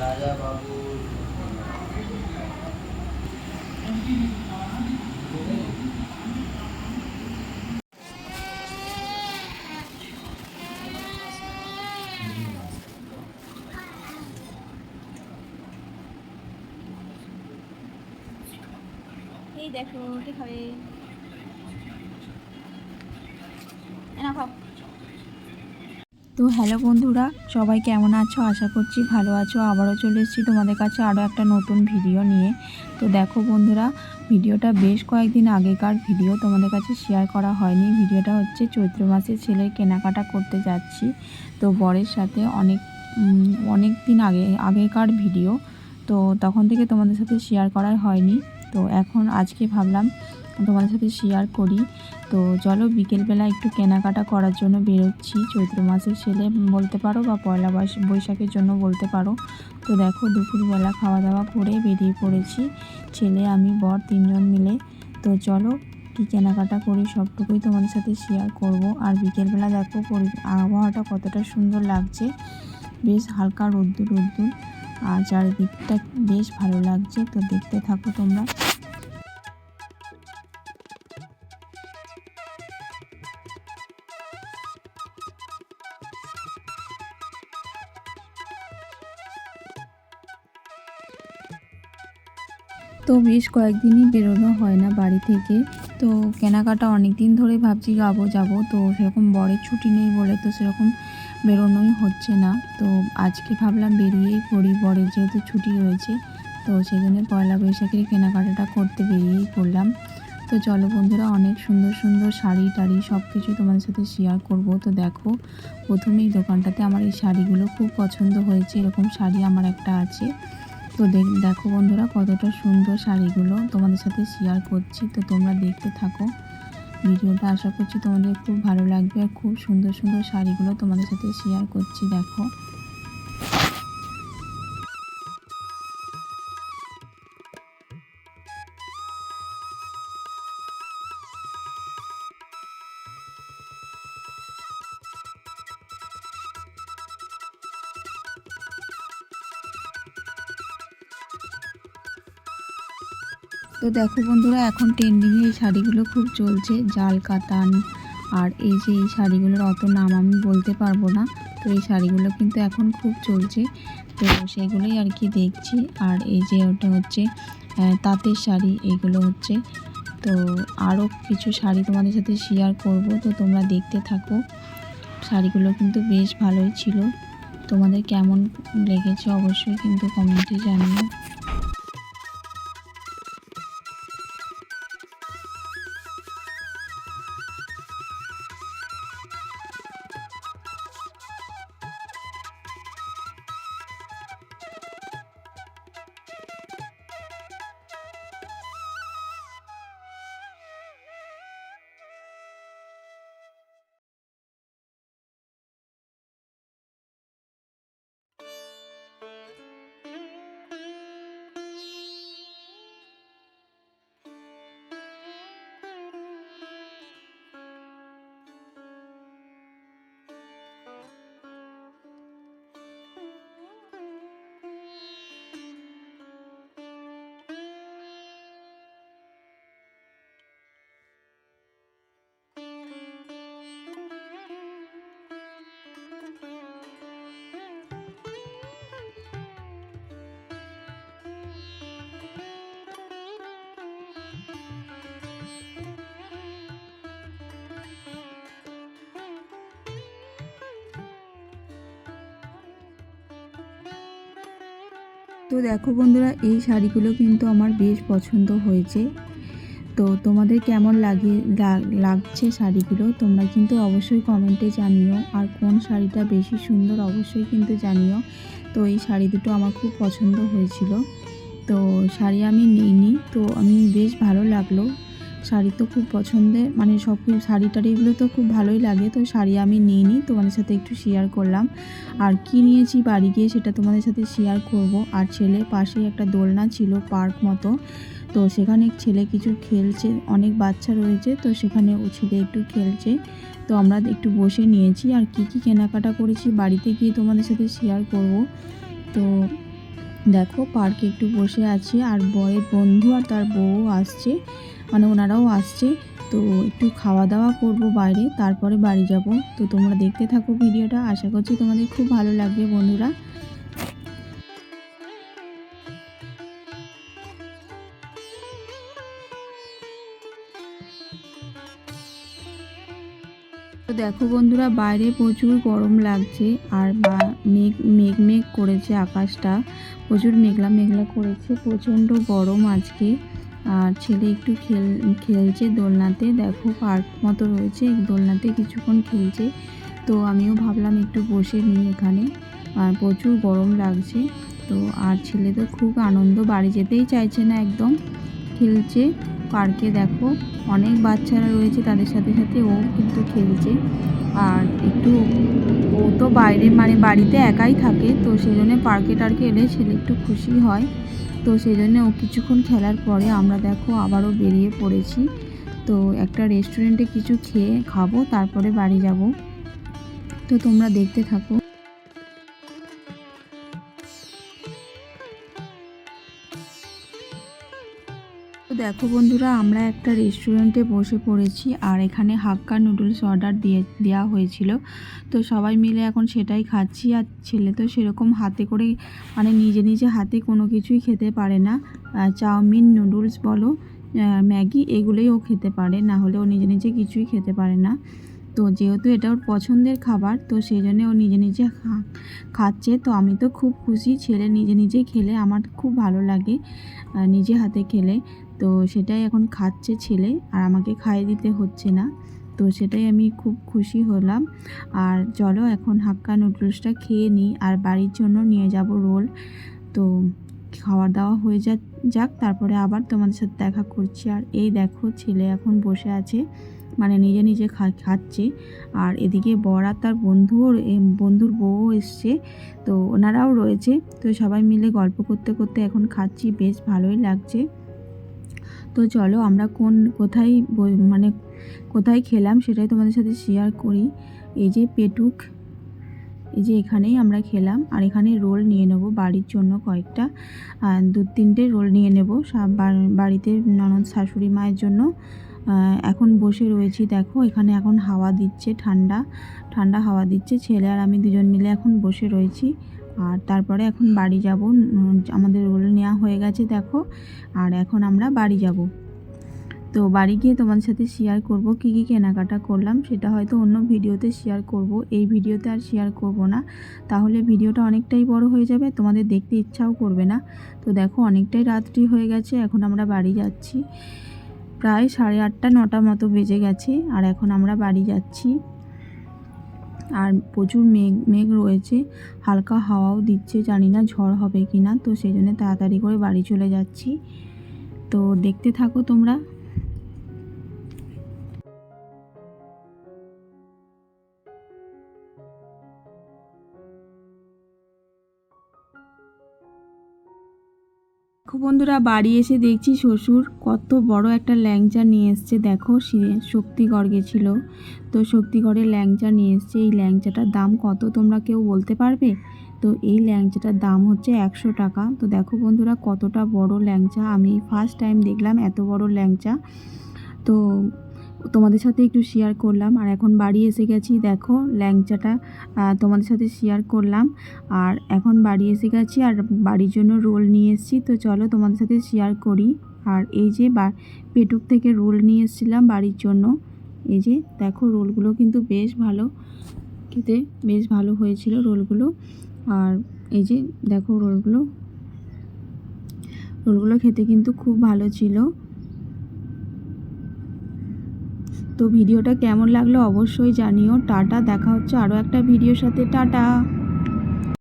এই দেখো রুটি খাবে। এনা খাও। তো হ্যালো বন্ধুরা, সবাই কেমন আছো? আশা করছি ভালো আছো। আবারও চলে এসেছি তোমাদের কাছে আরও একটা নতুন ভিডিও নিয়ে। তো দেখো বন্ধুরা, ভিডিওটা বেশ কয়েকদিন আগেকার ভিডিও তোমাদের কাছে শেয়ার করা হয়নি। ভিডিওটা হচ্ছে চৈত্র মাসে ছেলের কেনাকাটা করতে যাচ্ছি। তো বরের সাথে অনেক অনেক দিন আগে, আগেকার ভিডিও। তো তখন থেকে তোমাদের সাথে শেয়ার করাই হয়নি। তো এখন আজকে ভাবলাম তোমাদের সাথে শেয়ার করি। তো চলো বিকেলবেলা একটু কেনাকাটা করার জন্য বেরোচ্ছি। চৈত্র মাসের ছেলে বলতে পারো বা পয়লা বৈশ- বৈশাখের জন্য বলতে পারো। তো দেখো দুপুরবেলা খাওয়া দাওয়া করে বেরিয়ে পড়েছি। ছেলে, আমি, বর তিনজন মিলে। তো চলো কী কেনাকাটা করি সবটুকুই তোমাদের সাথে শেয়ার করব। আর বিকেলবেলা দেখো আবহাওয়াটা কতটা সুন্দর লাগছে। বেশ হালকা রোদ্দুর রোদ্দুর। আর চারিদিকটা বেশ ভালো লাগছে। তো দেখতে থাকো তোমরা। তো বেশ কয়েকদিনই বেরোনো হয় না বাড়ি থেকে। তো কেনাকাটা অনেক দিন ধরে ভাবছি যাব যাব। তো সেরকম বরের ছুটি নেই বলে তো সেরকম বেরোনোই হচ্ছে না। তো আজকে ভাবলাম বেরিয়েই পড়ি, বরের যেহেতু ছুটি রয়েছে। তো সেই জন্য পয়লা বৈশাখের কেনাকাটাটা করতে বেরিয়েই পড়লাম। তো চলো বন্ধুরা, অনেক সুন্দর সুন্দর শাড়ি টাড়ি সব কিছু তোমাদের সাথে শেয়ার করব। তো দেখো, প্রথমেই দোকানটাতে আমার এই শাড়িগুলো খুব পছন্দ হয়েছে। এরকম শাড়ি আমার একটা আছে। তো দেখ- বন্ধুরা কতটা সুন্দর শাড়িগুলো তোমাদের সাথে শেয়ার করছি। তো তোমরা দেখতে থাকো। ভিডিওটা আশা করছি তোমাদের খুব ভালো লাগবে আর খুব সুন্দর সুন্দর শাড়িগুলো তোমাদের সাথে শেয়ার করছি, দেখো। তো দেখো বন্ধুরা, এখন ট্রেন্ডিংয়ে এই শাড়িগুলো খুব চলছে, জাল কাতান। আর এই যে এই শাড়িগুলোর অত নাম আমি বলতে পারব না, তো এই শাড়িগুলো কিন্তু এখন খুব চলছে। তো সেগুলোই আর কি দেখছি। আর এই যে ওটা হচ্ছে তাঁতের শাড়ি এইগুলো হচ্ছে। তো আরও কিছু শাড়ি তোমাদের সাথে শেয়ার করব, তো তোমরা দেখতে থাকো। শাড়িগুলো কিন্তু বেশ ভালোই ছিল। তোমাদের কেমন লেগেছে অবশ্যই কিন্তু কমেন্টে জানিও। তো দেখো বন্ধুরা, এই শাড়িগুলো কিন্তু আমার বেশ পছন্দ হয়েছে। তো তোমাদের কেমন লাগে লাগছে শাড়িগুলো তোমরা কিন্তু অবশ্যই কমেন্টে জানিও। আর কোন শাড়িটা বেশি সুন্দর অবশ্যই কিন্তু জানিও। তো এই শাড়ি দুটো আমার খুব পছন্দ হয়েছিল। তো শাড়ি আমি নিইনি, তো আমি বেশ ভালো লাগল। শাড়ি তো খুব পছন্দের। মানে সব শাড়ি টাড়িগুলো তো খুব ভালোই লাগে। তো শাড়ি আমি নিইনি, তোমাদের সাথে একটু শেয়ার করলাম। আর কি নিয়েছি বাড়ি গিয়ে সেটা তোমাদের সাথে শেয়ার করব। আর ছেলের পাশেই একটা দোলনা ছিল পার্ক মতো। তো সেখানে ছেলে কিছু খেলছে, অনেক বাচ্চা রয়েছে। তো সেখানে ও ছেলে একটু খেলছে। তো আমরা একটু বসে নিয়েছি। আর কি কি কেনাকাটা করেছি বাড়িতে গিয়ে তোমাদের সাথে শেয়ার করব। তো দেখো পার্কে একটু বসে আছি। আর বয়ের বন্ধু আর তার বউ আসছে। মানে ওনারাও আসছে, তো একটু খাওয়া দাওয়া করব বাইরে, তারপরে বাড়ি যাব। তো তোমরা দেখতে থাকো ভিডিওটা, আশা করছি তোমাদের খুব ভালো লাগবে বন্ধুরা। তো দেখো বন্ধুরা, বাইরে প্রচুর গরম লাগছে, আর মেঘ মেঘ মেঘ করেছে আকাশটা। প্রচুর মেঘলা মেঘলা করেছে, প্রচণ্ড গরম আজকে। আর ছেলে একটু খেল, খেলছে দোলনাতে। দেখো পার্ক মতো রয়েছে, দোলনাতে কিছুক্ষণ খেলছে। তো আমিও ভাবলাম একটু বসে নিই এখানে। আর প্রচুর গরম লাগছে। তো আর ছেলে তো খুব আনন্দ, বাড়ি যেতেই চাইছে না একদম। খেলছে পার্কে দেখো। অনেক বাচ্চারা রয়েছে তাদের সাথে সাথে, ও কিন্তু খেলছে। আর একটু, ও তো বাইরে মানে বাড়িতে একাই থাকে, তো সেই জন্য পার্কে টার্কে এলে ছেলে একটু খুশি হয়। তো সেই জন্য ও কিছুক্ষণ খেলার পরে আমরা দেখো আবারও বেরিয়ে পড়েছি। তো একটা রেস্টুরেন্টে কিছু খেয়ে খাব, তারপরে বাড়ি যাব। তো তোমরা দেখতে থাকো। দেখো বন্ধুরা, আমরা একটা রেস্টুরেন্টে বসে পড়েছি আর এখানে হাক্কা নুডলস অর্ডার দিয়ে দেওয়া হয়েছিল। তো সবাই মিলে এখন সেটাই খাচ্ছি আর ছেলে তো সেরকম হাতে করে মানে নিজে নিজে হাতে কোনো কিছুই খেতে পারে না। চাউমিন নুডলস বলো ম্যাগি এগুলোই ও খেতে পারে, না হলে ও নিজে নিজে কিছুই খেতে পারে না। তো যেহেতু এটা ওর পছন্দের খাবার, তো সেই জন্য ও নিজে নিজে খাচ্ছে। তো আমি তো খুব খুশি, ছেলে নিজে নিজে খেলে আমার খুব ভালো লাগে নিজে হাতে খেলে। তো সেটাই এখন খাচ্ছে ছেলে আর আমাকে খাইয়ে দিতে হচ্ছে না। তো সেটাই আমি খুব খুশি হলাম। আর চলো এখন হাক্কা নুডলসটা খেয়ে নিই আর বাড়ির জন্য নিয়ে যাব রোল। তো খাওয়া দাওয়া হয়ে যা, যাক, তারপরে আবার তোমাদের সাথে দেখা করছি। আর এই দেখো ছেলে এখন বসে আছে মানে নিজে নিজে খাচ্ছে। আর এদিকে বর আর তার বন্ধুও এ- বন্ধুর বউও এসছে, তো ওনারাও রয়েছে। তো সবাই মিলে গল্প করতে করতে এখন খাচ্ছি, বেশ ভালোই লাগছে। তো চলো আমরা কোন, কোথায় মানে কোথায় খেলাম সেটাই তোমাদের সাথে শেয়ার করি। এই যে পেটুক, এই যে এখানেই আমরা খেলাম। আর এখানে রোল নিয়ে নেব বাড়ির জন্য কয়েকটা। দু তিনটে রোল নিয়ে নেব সব বাড়িতে ননদ শাশুড়ি মায়ের জন্য। এখন বসে রয়েছি দেখো, এখানে এখন হাওয়া দিচ্ছে ঠান্ডা। ঠান্ডা হাওয়া দিচ্ছে, ছেলে আর আমি দুজন মিলে এখন বসে রয়েছি। আর তারপরে এখন বাড়ি যাব। আমাদের রোল নেওয়া হয়ে গেছে, দেখো। আর এখন আমরা বাড়ি যাব। তো বাড়ি গিয়ে তোমাদের সাথে শেয়ার করব কি কি কেনাকাটা করলাম, সেটা হয়তো অন্য ভিডিওতে শেয়ার করব। এই ভিডিওতে আর শেয়ার করব না। তাহলে ভিডিওটা অনেকটাই বড় হয়ে যাবে, তোমাদের দেখতে ইচ্ছাও করবে না। তো দেখো, অনেকটাই রাত্রি হয়ে গেছে, এখন আমরা বাড়ি যাচ্ছি। প্রায় সাড়ে আটটা, নটা মতো বেজে গেছে, আর এখন আমরা বাড়ি যাচ্ছি। আর প্রচুর মেঘ মেঘ রয়েছে। হালকা হাওয়াও দিচ্ছে। জানি না ঝড় হবে কি না তো সেই জন্য তাড়াতাড়ি করে বাড়ি চলে যাচ্ছি। তো দেখতে থাকো তোমরা। বন্ধুরা বাড়ি এসে দেখছি শ্বশুর কত বড় একটা ল্যাংচা নিয়ে এসছে। দেখো, সে শক্তিগড় গেছিল। তো শক্তিগড়ের ল্যাংচা নিয়ে এসছে। এই ল্যাংচাটার দাম কত তোমরা কেউ বলতে পারবে? তো এই ল্যাংচাটার দাম হচ্ছে একশো টাকা। তো দেখো বন্ধুরা, কতটা বড় ল্যাংচা। আমি ফার্স্ট টাইম দেখলাম এত বড় ল্যাংচা। তো তোমাদের সাথে একটু শেয়ার করলাম। আর এখন বাড়ি এসে গেছি, দেখো, ল্যাংচাটা তোমাদের সাথে শেয়ার করলাম। আর এখন বাড়ি এসে গেছি, আর বাড়ির জন্য রোল নিয়ে এসেছি। তো চলো, তোমাদের সাথে শেয়ার করি। আর এই যে বা, পেটুক থেকে রোল নিয়ে এসেছিলাম বাড়ির জন্য। এই যে, দেখো, রোলগুলো কিন্তু বেশ ভালো। খেতে বেশ ভালো হয়েছিল রোলগুলো। আর এই যে, দেখো, রোলগুলো। রোলগুলো খেতে কিন্তু খুব ভালো ছিল। তো ভিডিওটা কেমন লাগল অবশ্যই জানিও। টাটা দেখা হচ্ছে আরও একটা ভিডিওর সাথে। টাটা।